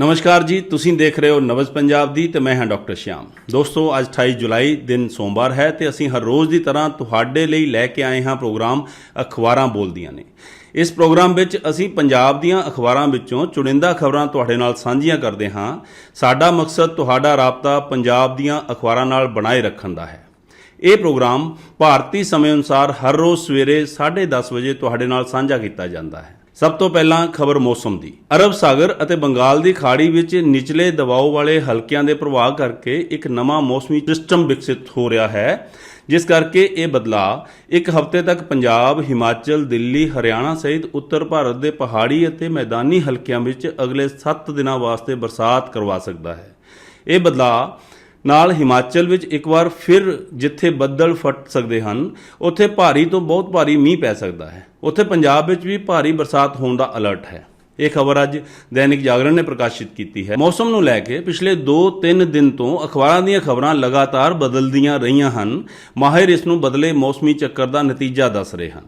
ਨਮਸਕਾਰ ਜੀ, ਤੁਸੀਂ ਦੇਖ ਰਹੇ ਹੋ ਨਵਜ਼ ਪੰਜਾਬ ਦੀ ਤੇ ਮੈਂ ਹਾਂ ਡਾਕਟਰ ਸ਼ਿਆਮ। ਦੋਸਤੋ, ਅੱਜ 28 ਜੁਲਾਈ, ਦਿਨ ਸੋਮਵਾਰ ਹੈ ਤੇ ਅਸੀਂ ਹਰ ਰੋਜ਼ ਦੀ ਤਰ੍ਹਾਂ ਤੁਹਾਡੇ ਲਈ ਲੈ ਕੇ ਆਏ ਹਾਂ ਪ੍ਰੋਗਰਾਮ ਅਖਬਾਰਾਂ ਬੋਲਦੀਆਂ ਨੇ। ਇਸ ਪ੍ਰੋਗਰਾਮ ਵਿੱਚ ਅਸੀਂ ਪੰਜਾਬ ਦੀਆਂ ਅਖਬਾਰਾਂ ਵਿੱਚੋਂ ਚੁਣਿੰਦਾ ਖਬਰਾਂ ਤੁਹਾਡੇ ਨਾਲ ਸਾਂਝੀਆਂ ਕਰਦੇ ਹਾਂ। ਸਾਡਾ ਮਕਸਦ ਤੁਹਾਡਾ ਰਾਬਤਾ ਪੰਜਾਬ ਦੀਆਂ ਅਖਬਾਰਾਂ ਨਾਲ ਬਣਾਏ ਰੱਖਣ ਦਾ ਹੈ। ਇਹ ਪ੍ਰੋਗਰਾਮ ਭਾਰਤੀ ਸਮੇਂ ਅਨੁਸਾਰ ਹਰ ਰੋਜ਼ ਸਵੇਰੇ 10:30 ਵਜੇ ਤੁਹਾਡੇ ਨਾਲ ਸਾਂਝਾ ਕੀਤਾ ਜਾਂਦਾ ਹੈ। ਸਭ ਤੋਂ ਪਹਿਲਾਂ ਖਬਰ ਮੌਸਮ ਦੀ। ਅਰਬ ਸਾਗਰ ਅਤੇ ਬੰਗਾਲ ਦੀ ਖਾੜੀ ਵਿੱਚ ਨਿਚਲੇ ਦਬਾਅ ਵਾਲੇ ਹਲਕਿਆਂ ਦੇ ਪ੍ਰਭਾਵ ਕਰਕੇ ਇੱਕ ਨਵਾਂ ਮੌਸਮੀ ਸਿਸਟਮ ਵਿਕਸਿਤ ਹੋ ਰਿਹਾ ਹੈ, ਜਿਸ ਕਰਕੇ ਇਹ ਬਦਲਾਅ ਇੱਕ ਹਫ਼ਤੇ ਤੱਕ ਪੰਜਾਬ, ਹਿਮਾਚਲ, ਦਿੱਲੀ, ਹਰਿਆਣਾ ਸਹਿਤ ਉੱਤਰ ਭਾਰਤ ਦੇ ਪਹਾੜੀ ਅਤੇ ਮੈਦਾਨੀ ਹਲਕਿਆਂ ਵਿੱਚ ਅਗਲੇ 7 ਦਿਨਾਂ ਵਾਸਤੇ ਬਰਸਾਤ ਕਰਵਾ ਸਕਦਾ ਹੈ। ਇਹ ਬਦਲਾਅ ਨਾਲ ਹਿਮਾਚਲ ਵਿੱਚ ਇੱਕ ਵਾਰ ਫਿਰ ਜਿੱਥੇ ਬੱਦਲ ਫਟ ਸਕਦੇ ਹਨ, ਉੱਥੇ ਭਾਰੀ ਤੋਂ ਬਹੁਤ ਭਾਰੀ ਮੀਂਹ ਪੈ ਸਕਦਾ ਹੈ। ਉੱਥੇ ਪੰਜਾਬ ਵਿੱਚ ਵੀ ਭਾਰੀ ਬਰਸਾਤ ਹੋਣ ਦਾ ਅਲਰਟ ਹੈ। ਇਹ ਖਬਰ ਅੱਜ ਦੈਨਿਕ ਜਾਗਰਣ ਨੇ ਪ੍ਰਕਾਸ਼ਿਤ ਕੀਤੀ ਹੈ। ਮੌਸਮ ਨੂੰ ਲੈ ਕੇ ਪਿਛਲੇ 2-3 ਦਿਨ ਤੋਂ ਅਖਬਾਰਾਂ ਦੀਆਂ ਖਬਰਾਂ ਲਗਾਤਾਰ ਬਦਲਦੀਆਂ ਰਹੀਆਂ ਹਨ। ਮਾਹਿਰ ਇਸ ਨੂੰ ਬਦਲੇ ਮੌਸਮੀ ਚੱਕਰ ਦਾ ਨਤੀਜਾ ਦੱਸ ਰਹੇ ਹਨ।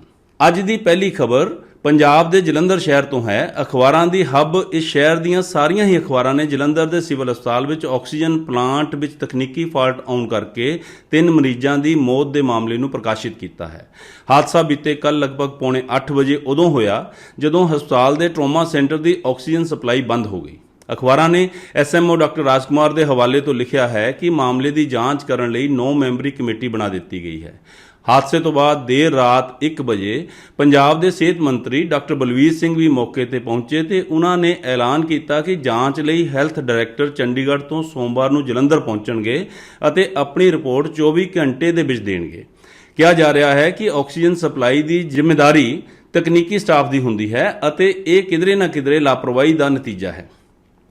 ਅੱਜ ਦੀ ਪਹਿਲੀ ਖਬਰ ਪੰਜਾਬ ਦੇ ਜਲੰਧਰ ਸ਼ਹਿਰ ਤੋਂ ਹੈ। ਅਖਬਾਰਾਂ ਦੀ ਹੱਬ ਇਸ ਸ਼ਹਿਰ ਦੀਆਂ ਸਾਰੀਆਂ ਹੀ ਅਖਬਾਰਾਂ ਨੇ ਜਲੰਧਰ ਦੇ ਸਿਵਲ ਹਸਪਤਾਲ ਵਿੱਚ ਆਕਸੀਜਨ ਪਲਾਂਟ ਵਿੱਚ ਤਕਨੀਕੀ ਫਾਲਟ ਆਉਣ ਕਰਕੇ ਤਿੰਨ ਮਰੀਜ਼ਾਂ ਦੀ ਮੌਤ ਦੇ ਮਾਮਲੇ ਨੂੰ ਪ੍ਰਕਾਸ਼ਿਤ ਕੀਤਾ ਹੈ। ਹਾਦਸਾ ਬੀਤੇ ਕੱਲ ਲਗਭਗ ਪੌਣੇ 8 ਵਜੇ ਉਦੋਂ ਹੋਇਆ, ਜਦੋਂ ਹਸਪਤਾਲ ਦੇ ਟਰੋਮਾ ਸੈਂਟਰ ਦੀ ਆਕਸੀਜਨ ਸਪਲਾਈ ਬੰਦ ਹੋ ਗਈ। ਅਖਬਾਰਾਂ ਨੇ ਐਸਐਮਓ ਡਾਕਟਰ ਰਾਜਕੁਮਾਰ ਦੇ ਹਵਾਲੇ ਤੋਂ ਲਿਖਿਆ ਹੈ ਕਿ ਮਾਮਲੇ ਦੀ ਜਾਂਚ ਕਰਨ ਲਈ 9 ਮੈਂਬਰੀ ਕਮੇਟੀ ਬਣਾ ਦਿੱਤੀ ਗਈ ਹੈ। ਹਾਦਸੇ ਤੋਂ ਬਾਅਦ ਦੇਰ ਰਾਤ 1 ਵਜੇ ਪੰਜਾਬ ਦੇ ਸਿਹਤ ਮੰਤਰੀ ਡਾਕਟਰ ਬਲਵੀਰ ਸਿੰਘ ਵੀ ਮੌਕੇ ਤੇ ਪਹੁੰਚੇ ਤੇ ਉਹਨਾਂ ਨੇ ਐਲਾਨ ਕੀਤਾ ਕਿ ਜਾਂਚ ਲਈ ਹੈਲਥ ਡਾਇਰੈਕਟਰ ਚੰਡੀਗੜ੍ਹ ਤੋਂ ਸੋਮਵਾਰ ਨੂੰ ਜਲੰਧਰ ਪਹੁੰਚਣਗੇ ਅਤੇ ਆਪਣੀ ਰਿਪੋਰਟ 24 ਘੰਟੇ ਦੇ ਵਿੱਚ ਦੇਣਗੇ। ਕਿਹਾ ਜਾ ਰਿਹਾ ਹੈ ਕਿ ਆਕਸੀਜਨ ਸਪਲਾਈ ਦੀ ਜ਼ਿੰਮੇਵਾਰੀ ਤਕਨੀਕੀ ਸਟਾਫ ਦੀ ਹੁੰਦੀ ਹੈ ਅਤੇ ਇਹ ਕਿਧਰੇ ਨਾ ਕਿਧਰੇ ਲਾਪਰਵਾਹੀ ਦਾ ਨਤੀਜਾ ਹੈ।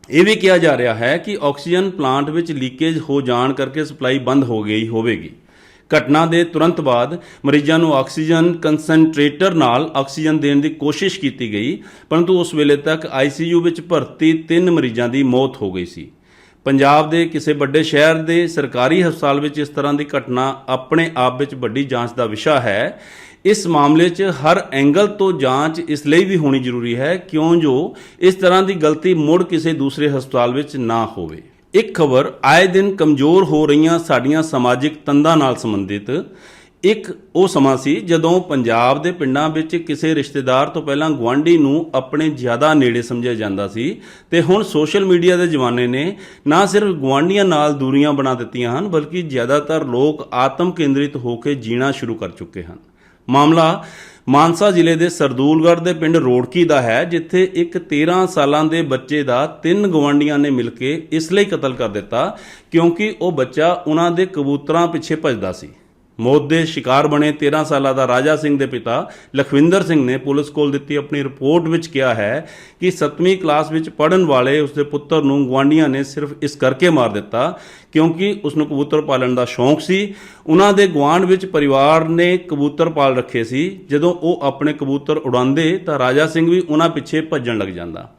ਇਹ ਵੀ ਕਿਹਾ ਜਾ ਰਿਹਾ ਹੈ ਕਿ ਆਕਸੀਜਨ ਪਲਾਂਟ ਵਿੱਚ ਲੀਕੇਜ ਹੋ ਜਾਣ ਕਰਕੇ ਸਪਲਾਈ ਬੰਦ ਹੋ ਗਈ ਹੋਵੇਗੀ। ਘਟਨਾ ਦੇ ਤੁਰੰਤ ਬਾਅਦ ਮਰੀਜ਼ਾਂ ਨੂੰ ਆਕਸੀਜਨ ਕੰਸੈਂਟਰੇਟਰ ਨਾਲ ਆਕਸੀਜਨ ਦੇਣ ਦੀ ਕੋਸ਼ਿਸ਼ ਕੀਤੀ ਗਈ, ਪਰੰਤੂ ਉਸ ਵੇਲੇ ਤੱਕ ਆਈਸੀਯੂ ਵਿੱਚ ਭਰਤੀ ਤਿੰਨ ਮਰੀਜ਼ਾਂ ਦੀ ਮੌਤ ਹੋ ਗਈ ਸੀ। ਪੰਜਾਬ ਦੇ ਕਿਸੇ ਵੱਡੇ ਸ਼ਹਿਰ ਦੇ ਸਰਕਾਰੀ ਹਸਪਤਾਲ ਵਿੱਚ ਇਸ ਤਰ੍ਹਾਂ ਦੀ ਘਟਨਾ ਆਪਣੇ ਆਪ ਵਿੱਚ ਵੱਡੀ ਜਾਂਚ ਦਾ ਵਿਸ਼ਾ ਹੈ। ਇਸ ਮਾਮਲੇ 'ਚ ਹਰ ਐਂਗਲ ਤੋਂ ਜਾਂਚ ਇਸ ਲਈ ਵੀ ਹੋਣੀ ਜ਼ਰੂਰੀ ਹੈ ਕਿਉਂ ਜੋ ਇਸ ਤਰ੍ਹਾਂ ਦੀ ਗਲਤੀ ਮੁੜ ਕਿਸੇ ਦੂਸਰੇ ਹਸਪਤਾਲ ਵਿੱਚ ਨਾ ਹੋਵੇ। ਇੱਕ ਖਬਰ, ਆਏ ਦਿਨ ਕਮਜ਼ੋਰ ਹੋ ਰਹੀਆਂ ਸਾਡੀਆਂ ਸਮਾਜਿਕ ਤੰਦਾਂ ਨਾਲ ਸੰਬੰਧਿਤ। ਇੱਕ ਉਹ ਸਮਾਂ ਸੀ ਜਦੋਂ ਪੰਜਾਬ ਦੇ ਪਿੰਡਾਂ ਵਿੱਚ ਕਿਸੇ ਰਿਸ਼ਤੇਦਾਰ ਤੋਂ ਪਹਿਲਾਂ ਗੁਆਂਢੀ ਨੂੰ ਆਪਣੇ ਜ਼ਿਆਦਾ ਨੇੜੇ ਸਮਝਿਆ ਜਾਂਦਾ ਸੀ ਤੇ ਹੁਣ ਸੋਸ਼ਲ ਮੀਡੀਆ ਦੇ ਜ਼ਮਾਨੇ ਨੇ ਨਾ ਸਿਰਫ ਗੁਆਂਢੀਆਂ ਨਾਲ ਦੂਰੀਆਂ ਬਣਾ ਦਿੱਤੀਆਂ ਹਨ, ਬਲਕਿ ਜ਼ਿਆਦਾਤਰ ਲੋਕ ਆਤਮ ਕੇਂਦਰਿਤ ਹੋ ਕੇ ਜੀਣਾ ਸ਼ੁਰੂ ਕਰ ਚੁੱਕੇ ਹਨ। ਮਾਮਲਾ ਮਾਨਸਾ ਜ਼ਿਲ੍ਹੇ ਦੇ ਸਰਦੂਲਗੜ੍ਹ ਦੇ ਪਿੰਡ ਰੋੜਕੀ ਦਾ ਹੈ, ਜਿੱਥੇ ਇੱਕ 13 ਸਾਲਾਂ ਦੇ ਬੱਚੇ ਦਾ ਤਿੰਨ ਗਵਾਂਡੀਆਂ ਨੇ ਮਿਲ ਕੇ ਇਸ ਲਈ ਕਤਲ ਕਰ ਦਿੱਤਾ ਕਿਉਂਕਿ ਉਹ ਬੱਚਾ ਉਹਨਾਂ ਦੇ ਕਬੂਤਰਾਂ ਪਿੱਛੇ ਭੱਜਦਾ ਸੀ। ਮੌਤ ਦੇ ਸ਼ਿਕਾਰ ਬਣੇ 13 ਸਾਲਾਂ ਦਾ ਰਾਜਾ ਸਿੰਘ ਦੇ ਪਿਤਾ ਲਖਵਿੰਦਰ ਸਿੰਘ ਨੇ ਪੁਲਿਸ ਕੋਲ ਦਿੱਤੀ ਆਪਣੀ ਰਿਪੋਰਟ ਵਿੱਚ ਕਿਹਾ ਹੈ ਕਿ 7ਵੀਂ ਕਲਾਸ ਵਿੱਚ ਪੜ੍ਹਨ ਵਾਲੇ ਉਸਦੇ ਪੁੱਤਰ ਨੂੰ ਗਵਾਂਡੀਆਂ ਨੇ ਸਿਰਫ ਇਸ ਕਰਕੇ ਮਾਰ ਦਿੱਤਾ ਕਿਉਂਕਿ ਉਸ ਨੂੰ ਕਬੂਤਰ ਪਾਲਣ ਦਾ ਸ਼ੌਂਕ ਸੀ। ਉਹਨਾਂ ਦੇ ਗੁਆਂਢ ਵਿੱਚ ਪਰਿਵਾਰ ਨੇ ਕਬੂਤਰ ਪਾਲ ਰੱਖੇ ਸੀ। ਜਦੋਂ ਉਹ ਆਪਣੇ ਕਬੂਤਰ ਉਡਾਉਂਦੇ ਤਾਂ ਰਾਜਾ ਸਿੰਘ ਵੀ ਉਹਨਾਂ ਪਿੱਛੇ ਭੱਜਣ ਲੱਗ ਜਾਂਦਾ।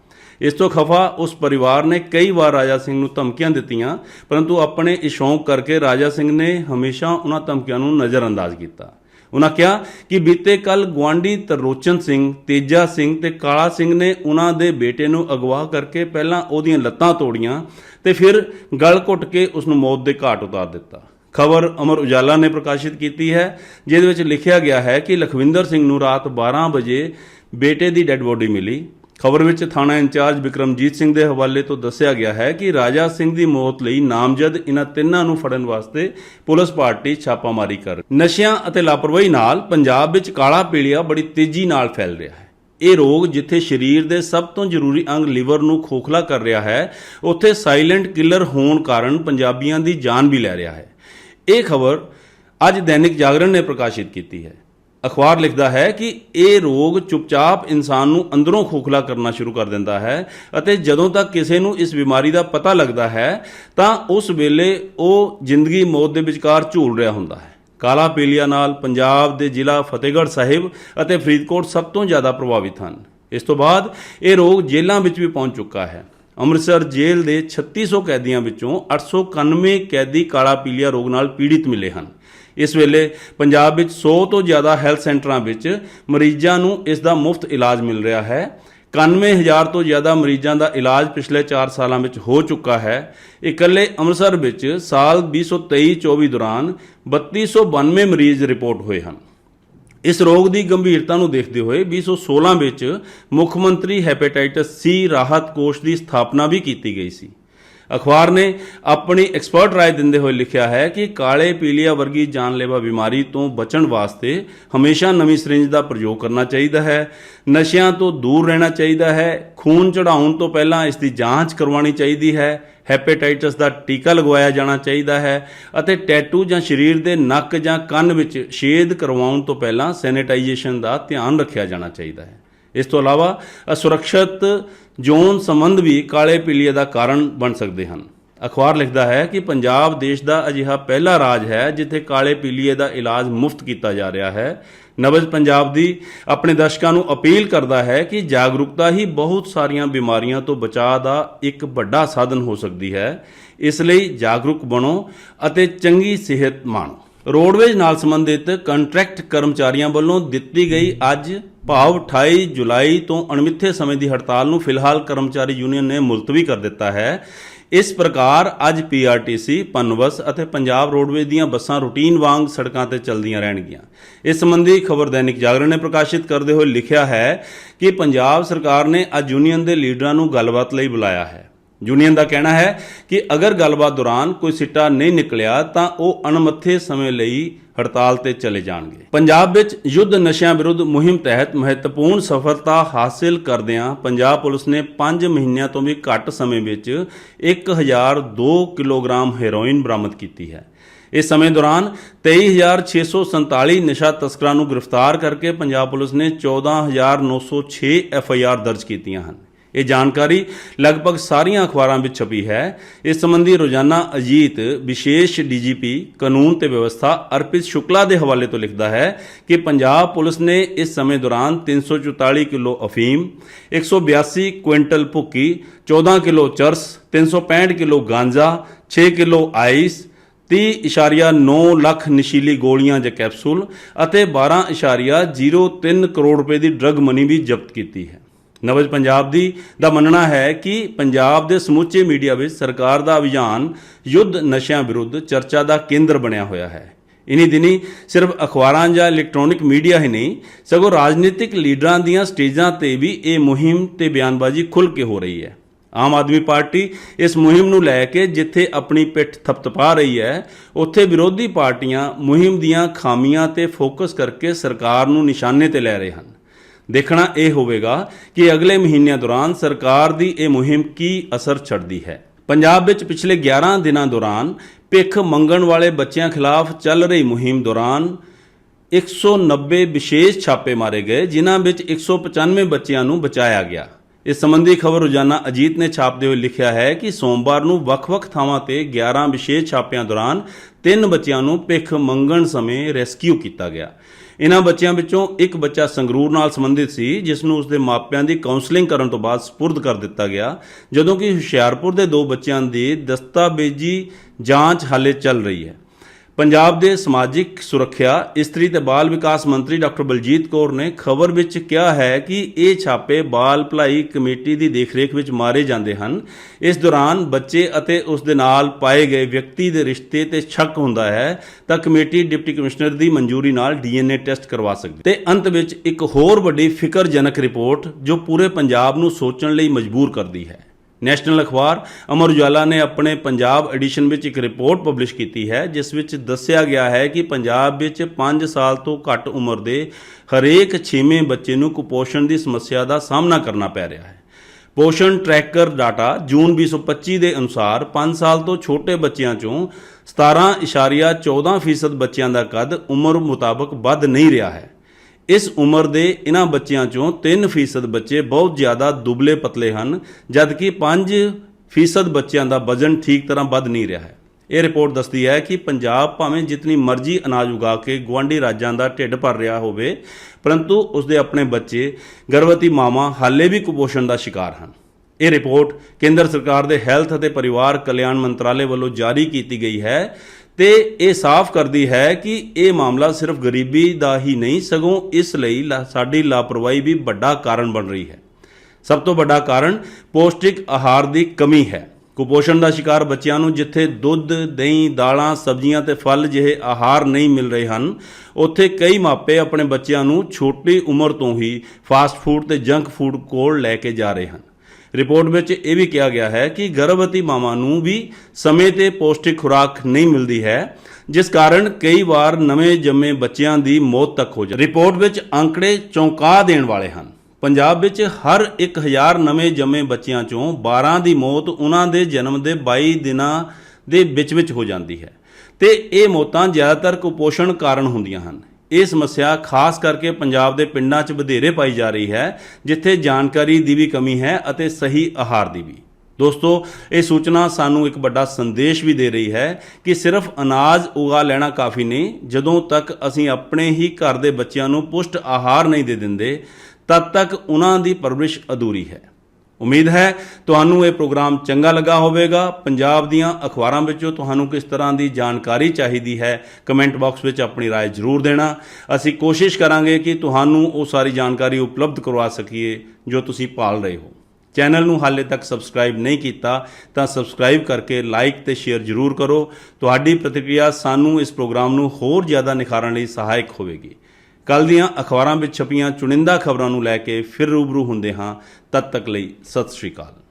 ਇਸ ਤੋਂ ਖਫਾ ਉਸ ਪਰਿਵਾਰ ਨੇ ਕਈ ਵਾਰ ਰਾਜਾ ਸਿੰਘ ਨੂੰ ਧਮਕੀਆਂ ਦਿੱਤੀਆਂ, ਪਰੰਤੂ ਆਪਣੇ ਇਸ ਕਰਕੇ ਰਾਜਾ ਸਿੰਘ ਨੇ ਹਮੇਸ਼ਾ ਉਹਨਾਂ ਧਮਕੀਆਂ ਨੂੰ ਨਜ਼ਰਅੰਦਾਜ਼ ਕੀਤਾ। ਉਹਨਾਂ ਕਿਹਾ ਕਿ ਬੀਤੇ ਕੱਲ ਗਵਾਂਡੀ ਤਰੋਚਨ ਸਿੰਘ, ਤੇਜਾ ਸਿੰਘ ਤੇ ਕਾਲਾ ਸਿੰਘ ਨੇ ਉਹਨਾਂ ਦੇ ਬੇਟੇ ਨੂੰ ਅਗਵਾ ਕਰਕੇ ਪਹਿਲਾਂ ਉਹਦੀਆਂ ਲੱਤਾਂ ਤੋੜੀਆਂ ਤੇ ਫਿਰ ਗਲ ਘੁੱਟ ਕੇ ਉਸ ਨੂੰ ਮੌਤ ਦੇ ਘਾਟ ਉਤਾਰ ਦਿੱਤਾ। ਖਬਰ ਅਮਰ ਉਜਾਲਾ ਨੇ ਪ੍ਰਕਾਸ਼ਿਤ ਕੀਤੀ ਹੈ, ਜਿਹਦੇ ਵਿੱਚ ਲਿਖਿਆ ਗਿਆ ਹੈ ਕਿ ਲਖਵਿੰਦਰ ਸਿੰਘ ਨੂੰ ਰਾਤ 12 ਵਜੇ ਬੇਟੇ ਦੀ ਡੈੱਡ ਬੋਡੀ ਮਿਲੀ। ਖਬਰ ਵਿੱਚ ਥਾਣਾ ਇੰਚਾਰਜ ਵਿਕਰਮਜੀਤ ਸਿੰਘ ਦੇ ਹਵਾਲੇ ਤੋਂ ਦੱਸਿਆ ਗਿਆ ਹੈ ਕਿ ਰਾਜਾ ਸਿੰਘ ਦੀ ਮੌਤ ਲਈ ਨਾਮਜ਼ਦ ਇਹਨਾਂ ਤਿੰਨਾਂ ਨੂੰ ਫੜਨ ਵਾਸਤੇ ਪੁਲਿਸ ਪਾਰਟੀ ਛਾਪਾਮਾਰੀ ਕਰ ਨਸ਼ਿਆਂ ਅਤੇ ਲਾਪਰਵਾਹੀ ਨਾਲ ਪੰਜਾਬ ਵਿੱਚ ਕਾਲਾ ਪੀਲੀਆ ਬੜੀ ਤੇਜ਼ੀ ਨਾਲ ਫੈਲ ਰਿਹਾ ਹੈ। ਇਹ ਰੋਗ ਜਿੱਥੇ ਸਰੀਰ ਦੇ ਸਭ ਤੋਂ ਜ਼ਰੂਰੀ ਅੰਗ ਲਿਵਰ ਨੂੰ ਖੋਖਲਾ ਕਰ ਰਿਹਾ ਹੈ, ਉੱਥੇ ਸਾਇਲੈਂਟ ਕਿਲਰ ਹੋਣ ਕਾਰਨ ਪੰਜਾਬੀਆਂ ਦੀ ਜਾਨ ਵੀ ਲੈ ਰਿਹਾ ਹੈ। ਇਹ ਖਬਰ ਅੱਜ ਦੈਨਿਕ ਜਾਗਰਣ ਨੇ ਪ੍ਰਕਾਸ਼ਿਤ ਕੀਤੀ ਹੈ। ਅਖਬਾਰ ਲਿਖਦਾ ਹੈ ਕਿ ਇਹ ਰੋਗ ਚੁੱਪਚਾਪ ਇਨਸਾਨ ਨੂੰ ਅੰਦਰੋਂ ਖੋਖਲਾ ਕਰਨਾ ਸ਼ੁਰੂ ਕਰ ਦਿੰਦਾ ਹੈ ਅਤੇ ਜਦੋਂ ਤੱਕ ਕਿਸੇ ਨੂੰ ਇਸ ਬਿਮਾਰੀ ਦਾ ਪਤਾ ਲੱਗਦਾ ਹੈ, ਤਾਂ ਉਸ ਵੇਲੇ ਉਹ ਜ਼ਿੰਦਗੀ ਮੌਤ ਦੇ ਵਿਚਕਾਰ ਝੂਲ ਰਿਹਾ ਹੁੰਦਾ ਹੈ। ਕਾਲਾ ਪੀਲੀਆ ਨਾਲ ਪੰਜਾਬ ਦੇ ਜ਼ਿਲ੍ਹਾ ਫਤਿਹਗੜ੍ਹ ਸਾਹਿਬ ਅਤੇ ਫਰੀਦਕੋਟ ਸਭ ਤੋਂ ਜ਼ਿਆਦਾ ਪ੍ਰਭਾਵਿਤ ਹਨ। ਇਸ ਤੋਂ ਬਾਅਦ ਇਹ ਰੋਗ ਜੇਲ੍ਹਾਂ ਵਿੱਚ ਵੀ ਪਹੁੰਚ ਚੁੱਕਾ ਹੈ। ਅੰਮ੍ਰਿਤਸਰ ਜੇਲ੍ਹ ਦੇ 3600 ਕੈਦੀਆਂ ਵਿੱਚੋਂ 891 ਕੈਦੀ ਕਾਲਾ ਪੀਲੀਆ ਰੋਗ ਨਾਲ ਪੀੜਿਤ ਮਿਲੇ ਹਨ। ਇਸ ਵੇਲੇ ਪੰਜਾਬ ਵਿੱਚ 100 ਤੋਂ ਜ਼ਿਆਦਾ ਹੈਲਥ ਸੈਂਟਰਾਂ ਵਿੱਚ ਮਰੀਜ਼ਾਂ ਨੂੰ ਇਸ ਦਾ ਮੁਫਤ ਇਲਾਜ ਮਿਲ ਰਿਹਾ ਹੈ। 91000 ਤੋਂ ਜ਼ਿਆਦਾ ਮਰੀਜ਼ਾਂ ਦਾ ਇਲਾਜ ਪਿਛਲੇ 4 ਸਾਲਾਂ ਵਿੱਚ ਹੋ ਚੁੱਕਾ ਹੈ। ਇਕੱਲੇ ਅੰਮ੍ਰਿਤਸਰ ਵਿੱਚ ਸਾਲ 2023-24 ਦੌਰਾਨ 3292 ਮਰੀਜ਼ ਰਿਪੋਰਟ ਹੋਏ ਹਨ। ਇਸ ਰੋਗ ਦੀ ਗੰਭੀਰਤਾ ਨੂੰ ਦੇਖਦੇ ਹੋਏ 2016 ਵਿੱਚ ਮੁੱਖ ਮੰਤਰੀ ਹੈਪੇਟਾਈਟਸ ਸੀ ਰਾਹਤ ਕੋਸ਼ ਦੀ ਸਥਾਪਨਾ ਵੀ ਕੀਤੀ ਗਈ ਸੀ। ਅਖਬਾਰ ਨੇ ਆਪਣੀ ਐਕਸਪਰਟ ਰਾਏ ਦਿੰਦੇ ਹੋਏ ਲਿਖਿਆ ਹੈ ਕਿ ਕਾਲੇ ਪੀਲੀਆ ਵਰਗੀ ਜਾਨਲੇਵਾ ਬਿਮਾਰੀ ਤੋਂ ਬਚਣ ਵਾਸਤੇ ਹਮੇਸ਼ਾ ਨਵੀਂ ਸਿਰਿੰਜ ਦਾ ਪ੍ਰਯੋਗ ਕਰਨਾ ਚਾਹੀਦਾ ਹੈ, ਨਸ਼ਿਆਂ ਤੋਂ ਦੂਰ ਰਹਿਣਾ ਚਾਹੀਦਾ ਹੈ, ਖੂਨ ਚੜਾਉਣ ਤੋਂ ਪਹਿਲਾਂ ਇਸ ਦੀ ਜਾਂਚ ਕਰਵਾਉਣੀ ਚਾਹੀਦੀ ਹੈ ਹੈਪੇਟਾਈਟਸ ਦਾ ਟੀਕਾ ਲਗਵਾਇਆ ਜਾਣਾ ਚਾਹੀਦਾ ਹੈ ਅਤੇ ਟੈਟੂ ਜਾਂ ਸਰੀਰ ਦੇ ਨੱਕ ਜਾਂ ਕੰਨ ਵਿੱਚ ਛੇਦ ਕਰਵਾਉਣ ਤੋਂ ਪਹਿਲਾਂ ਸੈਨੀਟਾਈਜੇਸ਼ਨ ਦਾ ਧਿਆਨ ਰੱਖਿਆ ਜਾਣਾ ਚਾਹੀਦਾ ਹੈ। ਇਸ ਤੋਂ ਇਲਾਵਾ ਅਸੁਰੱਖਿਅਤ ਜੋਨ ਸੰਬੰਧ ਵੀ ਕਾਲੇ ਪੀਲੀਏ ਦਾ ਕਾਰਨ ਬਣ ਸਕਦੇ ਹਨ। ਅਖਬਾਰ ਲਿਖਦਾ ਹੈ ਕਿ ਪੰਜਾਬ ਦੇਸ਼ ਦਾ ਅਜਿਹਾ ਪਹਿਲਾ ਰਾਜ ਹੈ ਜਿੱਥੇ ਕਾਲੇ ਪੀਲੀਏ ਦਾ ਇਲਾਜ ਮੁਫਤ ਕੀਤਾ ਜਾ ਰਿਹਾ ਹੈ। ਨਵਜ ਪੰਜਾਬ ਦੀ ਆਪਣੇ ਦਰਸ਼ਕਾਂ ਨੂੰ ਅਪੀਲ ਕਰਦਾ ਹੈ ਕਿ ਜਾਗਰੂਕਤਾ ਹੀ ਬਹੁਤ ਸਾਰੀਆਂ ਬਿਮਾਰੀਆਂ ਤੋਂ ਬਚਾਅ ਦਾ ਇੱਕ ਵੱਡਾ ਸਾਧਨ ਹੋ ਸਕਦੀ ਹੈ। ਇਸ ਲਈ ਜਾਗਰੂਕ ਬਣੋ ਅਤੇ ਚੰਗੀ ਸਿਹਤ ਮਾਣੋ। ਰੋਡਵੇਜ਼ ਨਾਲ ਸੰਬੰਧਿਤ ਕੰਟਰੈਕਟ ਕਰਮਚਾਰੀਆਂ ਵੱਲੋਂ ਦਿੱਤੀ ਗਈ ਅੱਜ ਭਾਵ 28 ਜੁਲਾਈ ਤੋਂ ਅਣਮਿੱਥੇ ਸਮੇਂ ਦੀ ਹੜਤਾਲ ਨੂੰ ਫਿਲਹਾਲ ਕਰਮਚਾਰੀ ਯੂਨੀਅਨ ਨੇ ਮੁਲਤਵੀ ਕਰ ਦਿੱਤਾ ਹੈ। ਇਸ ਪ੍ਰਕਾਰ ਅੱਜ ਪੀਆਰਟੀਸੀ ਪਨਬਸ ਅਤੇ ਪੰਜਾਬ ਰੋਡਵੇਜ਼ ਦੀਆਂ ਬੱਸਾਂ ਰੂਟੀਨ ਵਾਂਗ ਸੜਕਾਂ ਤੇ ਚੱਲਦੀਆਂ ਰਹਿਣਗੀਆਂ। ਇਸ ਸੰਬੰਧੀ ਖਬਰ ਦੈਨਿਕ ਜਾਗਰਣ ਨੇ ਪ੍ਰਕਾਸ਼ਿਤ ਕਰਦੇ ਹੋਏ ਲਿਖਿਆ ਹੈ ਕਿ ਪੰਜਾਬ ਸਰਕਾਰ ਨੇ ਅੱਜ ਯੂਨੀਅਨ ਦੇ ਲੀਡਰਾਂ ਨੂੰ ਗੱਲਬਾਤ ਲਈ ਬੁਲਾਇਆ ਹੈ। ਯੂਨੀਅਨ ਦਾ ਕਹਿਣਾ ਹੈ ਕਿ ਅਗਰ ਗੱਲਬਾਤ ਦੌਰਾਨ ਕੋਈ ਸਿੱਟਾ ਨਹੀਂ ਨਿਕਲਿਆ ਤਾਂ ਉਹ ਅਣਮੱਥੇ ਸਮੇਂ ਲਈ ਹੜਤਾਲ ਤੇ ਚਲੇ ਜਾਣਗੇ। ਪੰਜਾਬ ਵਿੱਚ ਯੁੱਧ ਨਸ਼ਿਆਂ ਵਿਰੁੱਧ ਮੁਹਿੰਮ ਤਹਿਤ ਮਹੱਤਵਪੂਰਨ ਸਫਲਤਾ ਹਾਸਲ ਕਰਦਿਆਂ ਪੰਜਾਬ ਪੁਲਿਸ ਨੇ 5 ਮਹੀਨਿਆਂ ਤੋਂ ਵੀ ਘੱਟ ਸਮੇਂ ਵਿੱਚ 1002 ਕਿਲੋਗ੍ਰਾਮ ਹੈਰੋਇਨ ਬਰਾਮਦ ਕੀਤੀ ਹੈ। ਇਸ ਸਮੇਂ ਦੌਰਾਨ 23647 ਨਸ਼ਾ ਤਸਕਰਾਂ ਨੂੰ ਗ੍ਰਿਫਤਾਰ ਕਰਕੇ ਪੰਜਾਬ ਪੁਲਿਸ ਨੇ 14906 ਐਫ ਆਈ ਆਰ ਦਰਜ ਕੀਤੀਆਂ ਹਨ। ਇਹ ਜਾਣਕਾਰੀ ਲਗਭਗ ਸਾਰੀਆਂ ਅਖਬਾਰਾਂ ਵਿੱਚ ਛਪੀ ਹੈ। ਇਸ ਸੰਬੰਧੀ ਰੋਜ਼ਾਨਾ ਅਜੀਤ ਵਿਸ਼ੇਸ਼ ਡੀਜੀਪੀ ਕਾਨੂੰਨ ਤੇ ਵਿਵਸਥਾ ਅਰਪਿਤ ਸ਼ੁਕਲਾ ਦੇ ਹਵਾਲੇ ਤੋਂ ਲਿਖਦਾ ਹੈ ਕਿ ਪੰਜਾਬ ਪੁਲਿਸ ਨੇ ਇਸ ਸਮੇਂ ਦੌਰਾਨ 344 ਕਿਲੋ ਅਫੀਮ 182 ਕੁਇੰਟਲ ਭੁੱਕੀ 14 ਕਿਲੋ ਚਰਸ 365 ਕਿਲੋ ਗਾਂਜਾ 6 ਕਿਲੋ ਆਈਸ 30.9 ਲੱਖ ਨਸ਼ੀਲੀ ਗੋਲੀਆਂ ਜਾਂ ਕੈਪਸੂਲ ਅਤੇ 12.03 ਕਰੋੜ ਰੁਪਏ ਦੀ ਡਰੱਗ ਮਨੀ ਵੀ ਜ਼ਬਤ ਕੀਤੀ ਹੈ। ਨਵਜ ਪੰਜਾਬ ਦੀ ਦਾ ਮੰਨਣਾ ਹੈ ਕਿ ਪੰਜਾਬ ਦੇ ਸਮੁੱਚੇ ਮੀਡੀਆ ਵਿੱਚ ਸਰਕਾਰ ਦਾ ਅਭਿਆਨ ਯੁੱਧ ਨਸ਼ਿਆਂ ਵਿਰੁੱਧ ਚਰਚਾ ਦਾ ਕੇਂਦਰ ਬਣਿਆ ਹੋਇਆ ਹੈ। ਇਨੀ ਦਿਨੀ ਸਿਰਫ ਅਖਬਾਰਾਂ ਜਾਂ ਇਲੈਕਟ੍ਰੋਨਿਕ ਮੀਡੀਆ ਹੀ ਨਹੀਂ, ਸਗੋਂ ਰਾਜਨੀਤਿਕ ਲੀਡਰਾਂ ਦੀਆਂ ਸਟੇਜਾਂ ਤੇ ਵੀ ਇਹ ਮੁਹਿੰਮ ਤੇ ਬਿਆਨਬਾਜ਼ੀ ਖੁੱਲ੍ਹ ਕੇ ਹੋ ਰਹੀ ਹੈ। ਆਮ ਆਦਮੀ ਪਾਰਟੀ ਇਸ ਮੁਹਿੰਮ ਨੂੰ ਲੈ ਕੇ ਜਿੱਥੇ ਆਪਣੀ ਪਿੱਠ ਥਪਥਪਾ ਰਹੀ ਹੈ, ਉੱਥੇ ਵਿਰੋਧੀ ਪਾਰਟੀਆਂ ਮੁਹਿੰਮ ਦੀਆਂ ਖਾਮੀਆਂ ਤੇ ਫੋਕਸ ਕਰਕੇ ਸਰਕਾਰ ਨੂੰ ਨਿਸ਼ਾਨੇ ਤੇ ਲੈ ਰਹੇ ਹਨ। ਦੇਖਣਾ ਇਹ ਹੋਵੇਗਾ ਕਿ ਅਗਲੇ ਮਹੀਨਿਆਂ ਦੌਰਾਨ ਸਰਕਾਰ ਦੀ ਇਹ ਮੁਹਿੰਮ ਕੀ ਅਸਰ ਛੱਡਦੀ ਹੈ। ਪੰਜਾਬ ਵਿੱਚ ਪਿਛਲੇ 11 ਦਿਨਾਂ ਦੌਰਾਨ ਭਿੱਖ ਮੰਗਣ ਵਾਲੇ ਬੱਚਿਆਂ ਖਿਲਾਫ ਚੱਲ ਰਹੀ ਮੁਹਿੰਮ ਦੌਰਾਨ 190 ਵਿਸ਼ੇਸ਼ ਛਾਪੇ ਮਾਰੇ ਗਏ, ਜਿਨ੍ਹਾਂ ਵਿੱਚ 195 ਬੱਚਿਆਂ ਨੂੰ ਬਚਾਇਆ ਗਿਆ। ਇਸ ਸੰਬੰਧੀ ਖਬਰ ਰੋਜ਼ਾਨਾ ਅਜੀਤ ਨੇ ਛਾਪਦੇ ਹੋਏ ਲਿਖਿਆ ਹੈ ਕਿ ਸੋਮਵਾਰ ਨੂੰ ਵੱਖ-ਵੱਖ ਥਾਵਾਂ ਤੇ 11 ਵਿਸ਼ੇਸ਼ ਛਾਪਿਆਂ ਦੌਰਾਨ ਤਿੰਨ ਬੱਚਿਆਂ ਨੂੰ ਭਿੱਖ ਮੰਗਣ ਸਮੇਂ ਰੈਸਕਿਊ ਕੀਤਾ ਗਿਆ। ਇਹਨਾਂ ਬੱਚਿਆਂ ਵਿੱਚੋਂ ਇੱਕ ਬੱਚਾ ਸੰਗਰੂਰ ਨਾਲ ਸੰਬੰਧਿਤ ਸੀ, ਜਿਸ ਨੂੰ ਉਸਦੇ ਮਾਪਿਆਂ ਦੀ ਕਾਉਂਸਲਿੰਗ ਕਰਨ ਤੋਂ ਬਾਅਦ ਸਪੁਰਦ ਕਰ ਦਿੱਤਾ ਗਿਆ, ਜਦੋਂ ਕਿ ਹੁਸ਼ਿਆਰਪੁਰ ਦੇ ਦੋ ਬੱਚਿਆਂ ਦੀ ਦਸਤਾਵੇਜ਼ੀ ਜਾਂਚ ਹਾਲੇ ਚੱਲ ਰਹੀ ਹੈ। ਪੰਜਾਬ ਦੇ ਸਮਾਜਿਕ ਸੁਰੱਖਿਆ, ਇਸਤਰੀ ਤੇ ਬਾਲ ਵਿਕਾਸ ਮੰਤਰੀ ਡਾਕਟਰ ਬਲਜੀਤ ਕੌਰ ਨੇ ਖਬਰ ਵਿੱਚ ਕਿਹਾ ਹੈ ਕਿ ਇਹ ਛਾਪੇ ਬਾਲ ਭਲਾਈ ਕਮੇਟੀ ਦੀ ਦੇਖਰੇਖ ਵਿੱਚ ਮਾਰੇ ਜਾਂਦੇ ਹਨ। ਇਸ ਦੌਰਾਨ ਬੱਚੇ ਅਤੇ ਉਸ ਦੇ ਨਾਲ ਪਾਏ ਗਏ ਵਿਅਕਤੀ ਦੇ ਰਿਸ਼ਤੇ ਤੇ ਸ਼ੱਕ ਹੁੰਦਾ ਹੈ ਤਾਂ ਕਮੇਟੀ ਡਿਪਟੀ ਕਮਿਸ਼ਨਰ ਦੀ ਮਨਜ਼ੂਰੀ ਨਾਲ ਡੀਐਨਏ ਟੈਸਟ ਕਰਵਾ ਸਕਦੀ ਤੇ ਅੰਤ ਵਿੱਚ ਇੱਕ ਹੋਰ ਵੱਡੀ ਫਿਕਰਜਨਕ ਰਿਪੋਰਟ ਜੋ ਪੂਰੇ ਪੰਜਾਬ ਨੂੰ ਸੋਚਣ ਲਈ ਮਜਬੂਰ ਕਰਦੀ ਹੈ। ਨੈਸ਼ਨਲ ਅਖਬਾਰ ਅਮਰ ਉਜਾਲਾ ਨੇ ਆਪਣੇ ਪੰਜਾਬ ਐਡੀਸ਼ਨ ਵਿੱਚ ਇੱਕ ਰਿਪੋਰਟ ਪਬਲਿਸ਼ ਕੀਤੀ ਹੈ, ਜਿਸ ਵਿੱਚ ਦੱਸਿਆ ਗਿਆ ਹੈ ਕਿ ਪੰਜਾਬ ਵਿੱਚ 5 ਸਾਲ ਤੋਂ ਘੱਟ ਉਮਰ ਦੇ ਹਰੇਕ 6ਵੇਂ ਬੱਚੇ ਨੂੰ ਕੁਪੋਸ਼ਣ ਦੀ ਸਮੱਸਿਆ ਦਾ ਸਾਹਮਣਾ ਕਰਨਾ ਪੈ ਰਿਹਾ ਹੈ। ਪੋਸ਼ਣ ਟਰੈਕਰ ਡਾਟਾ ਜੂਨ 2025 ਦੇ ਅਨੁਸਾਰ 5 ਸਾਲ ਤੋਂ ਛੋਟੇ ਬੱਚਿਆਂ ਚੋਂ 17.14% ਬੱਚਿਆਂ ਦਾ ਕੱਦ ਉਮਰ ਮੁਤਾਬਕ ਵੱਧ ਨਹੀਂ ਰਿਹਾ ਹੈ। ਇਸ ਉਮਰ ਦੇ ਇਹਨਾਂ ਬੱਚਿਆਂ ਚੋਂ 3% ਬੱਚੇ ਬਹੁਤ ਜ਼ਿਆਦਾ ਦੁਬਲੇ ਪਤਲੇ ਹਨ, ਜਦਕਿ 5% ਬੱਚਿਆਂ ਦਾ ਵਜ਼ਨ ਠੀਕ ਤਰ੍ਹਾਂ ਵੱਧ ਨਹੀਂ ਰਿਹਾ ਹੈ। ਇਹ ਰਿਪੋਰਟ ਦੱਸਦੀ ਹੈ ਕਿ ਪੰਜਾਬ ਭਾਵੇਂ ਜਿਤਨੀ ਮਰਜ਼ੀ ਅਨਾਜ ਉਗਾ ਕੇ ਗਵਾਂਢੀ ਰਾਜਾਂ ਦਾ ਢਿੱਡ ਭਰ ਰਿਹਾ ਹੋਵੇ, ਪਰੰਤੂ ਉਸਦੇ ਆਪਣੇ ਬੱਚੇ, ਗਰਭਵਤੀ ਮਾਵਾਂ ਹਾਲੇ ਵੀ ਕੁਪੋਸ਼ਣ ਦਾ ਸ਼ਿਕਾਰ ਹਨ। ਇਹ ਰਿਪੋਰਟ ਕੇਂਦਰ ਸਰਕਾਰ ਦੇ ਹੈਲਥ ਅਤੇ ਪਰਿਵਾਰ ਕਲਿਆਣ ਮੰਤਰਾਲੇ ਵੱਲੋਂ ਜਾਰੀ ਕੀਤੀ ਗਈ ਹੈ ਤੇ ਇਹ ਸਾਫ਼ ਕਰਦੀ ਹੈ ਕਿ ਇਹ ਮਾਮਲਾ ਸਿਰਫ ਗਰੀਬੀ ਦਾ ਹੀ ਨਹੀਂ, ਸਗੋਂ ਇਸ ਲਈ ਲਾ- ਸਾਡੀ ਲਾਪਰਵਾਹੀ ਵੀ ਵੱਡਾ ਕਾਰਨ ਬਣ ਰਹੀ ਹੈ। ਸਭ ਤੋਂ ਵੱਡਾ ਕਾਰਨ ਪੌਸ਼ਟਿਕ ਆਹਾਰ ਦੀ ਕਮੀ ਹੈ। ਕੁਪੋਸ਼ਣ ਦਾ ਸ਼ਿਕਾਰ ਬੱਚਿਆਂ ਨੂੰ ਜਿੱਥੇ ਦੁੱਧ, ਦਹੀਂ, ਦਾਲਾਂ, ਸਬਜ਼ੀਆਂ ਤੇ ਫਲ ਜਿਹੇ ਆਹਾਰ ਨਹੀਂ ਮਿਲ ਰਹੇ ਹਨ, ਉੱਥੇ ਕਈ ਮਾਪੇ ਆਪਣੇ ਬੱਚਿਆਂ ਨੂੰ ਛੋਟੀ ਉਮਰ ਤੋਂ ਹੀ ਫਾਸਟ ਫੂਡ ਤੇ ਜੰਕ ਫੂਡ ਕੋਲ ਲੈ ਕੇ ਜਾ ਰਹੇ ਹਨ। ਰਿਪੋਰਟ ਵਿੱਚ ਇਹ ਵੀ ਕਿਹਾ ਗਿਆ ਹੈ ਕਿ ਗਰਭਵਤੀ ਮਾਵਾਂ ਨੂੰ ਵੀ ਸਮੇਂ ਤੇ ਪੌਸ਼ਟਿਕ ਖੁਰਾਕ ਨਹੀਂ ਮਿਲਦੀ ਹੈ, ਜਿਸ ਕਾਰਨ ਕਈ ਵਾਰ ਨਵੇਂ ਜੰਮੇ ਬੱਚਿਆਂ ਦੀ ਮੌਤ ਤੱਕ ਹੋ ਜਾਂਦੀ ਰਿਪੋਰਟ ਵਿੱਚ ਅੰਕੜੇ ਚੌਂਕਾ ਦੇਣ ਵਾਲੇ ਹਨ। ਪੰਜਾਬ ਵਿੱਚ ਹਰ 1000 ਨਵੇਂ ਜੰਮੇ ਬੱਚਿਆਂ ਚੋਂ 12 ਦੀ ਮੌਤ ਉਹਨਾਂ ਦੇ ਜਨਮ ਦੇ 22 ਦਿਨਾਂ ਦੇ ਵਿੱਚ ਵਿੱਚ ਹੋ ਜਾਂਦੀ ਹੈ। ਤੇ ਇਹ ਮੌਤਾਂ ਜ਼ਿਆਦਾਤਰ ਕੁਪੋਸ਼ਣ ਕਾਰਨ ਹੁੰਦੀਆਂ ਹਨ। ਇਹ ਸਮੱਸਿਆ ਖਾਸ ਕਰਕੇ ਪੰਜਾਬ ਦੇ ਪਿੰਡਾਂ 'ਚ ਵਧੇਰੇ ਪਾਈ ਜਾ ਰਹੀ ਹੈ, ਜਿੱਥੇ ਜਾਣਕਾਰੀ ਦੀ ਵੀ ਕਮੀ ਹੈ ਅਤੇ ਸਹੀ ਆਹਾਰ ਦੀ ਵੀ। ਦੋਸਤੋ, ਇਹ ਸੂਚਨਾ ਸਾਨੂੰ ਇੱਕ ਵੱਡਾ ਸੰਦੇਸ਼ ਵੀ ਦੇ ਰਹੀ ਹੈ ਕਿ ਸਿਰਫ ਅਨਾਜ ਉਗਾ ਲੈਣਾ ਕਾਫੀ ਨਹੀਂ, ਜਦੋਂ ਤੱਕ ਅਸੀਂ ਆਪਣੇ ਹੀ ਘਰ ਦੇ ਬੱਚਿਆਂ ਨੂੰ ਪੁਸ਼ਟ ਆਹਾਰ ਨਹੀਂ ਦੇ ਦਿੰਦੇ, ਤਦ ਤੱਕ ਉਹਨਾਂ ਦੀ ਪਰਵਰਿਸ਼ ਅਧੂਰੀ ਹੈ। ਉਮੀਦ ਹੈ ਤੁਹਾਨੂੰ ਇਹ ਪ੍ਰੋਗਰਾਮ ਚੰਗਾ ਲੱਗਾ ਹੋਵੇਗਾ ਪੰਜਾਬ ਦੀਆਂ ਅਖਬਾਰਾਂ ਵਿੱਚੋਂ ਤੁਹਾਨੂੰ ਕਿਸ ਤਰ੍ਹਾਂ ਦੀ ਜਾਣਕਾਰੀ ਚਾਹੀਦੀ ਹੈ ਕਮੈਂਟ ਬਾਕਸ ਵਿੱਚ ਆਪਣੀ رائے ਜ਼ਰੂਰ ਦੇਣਾ ਅਸੀਂ ਕੋਸ਼ਿਸ਼ ਕਰਾਂਗੇ ਕਿ ਤੁਹਾਨੂੰ ਉਹ ਸਾਰੀ ਜਾਣਕਾਰੀ ਉਪਲਬਧ ਕਰਵਾ ਸਕੀਏ ਜੋ ਤੁਸੀਂ ਭਾਲ ਰਹੇ ਹੋ ਚੈਨਲ ਨੂੰ ਹਾਲੇ ਤੱਕ ਸਬਸਕ੍ਰਾਈਬ ਨਹੀਂ ਕੀਤਾ ਤਾਂ ਸਬਸਕ੍ਰਾਈਬ ਕਰਕੇ ਲਾਈਕ ਤੇ ਸ਼ੇਅਰ ਜ਼ਰੂਰ ਕਰੋ ਤੁਹਾਡੀ ਪ੍ਰਤੀਕਿਰਿਆ ਸਾਨੂੰ ਇਸ ਪ੍ਰੋਗਰਾਮ ਨੂੰ ਹੋਰ ਜ਼ਿਆਦਾ ਨਿਖਾਰਨ ਲਈ ਸਹਾਇਕ ਹੋਵੇਗੀ ਕੱਲ ਦੀਆਂ ਅਖਬਾਰਾਂ ਵਿੱਚ ਛਪੀਆਂ ਚੁਣਿੰਦਾ ਖਬਰਾਂ ਨੂੰ ਲੈ ਕੇ ਫਿਰ ਰੂਬਰੂ ਹੁੰਦੇ ਹਾਂ ਤਦ ਤੱਕ ਲਈ ਸਤਿ ਸ਼੍ਰੀ ਅਕਾਲ।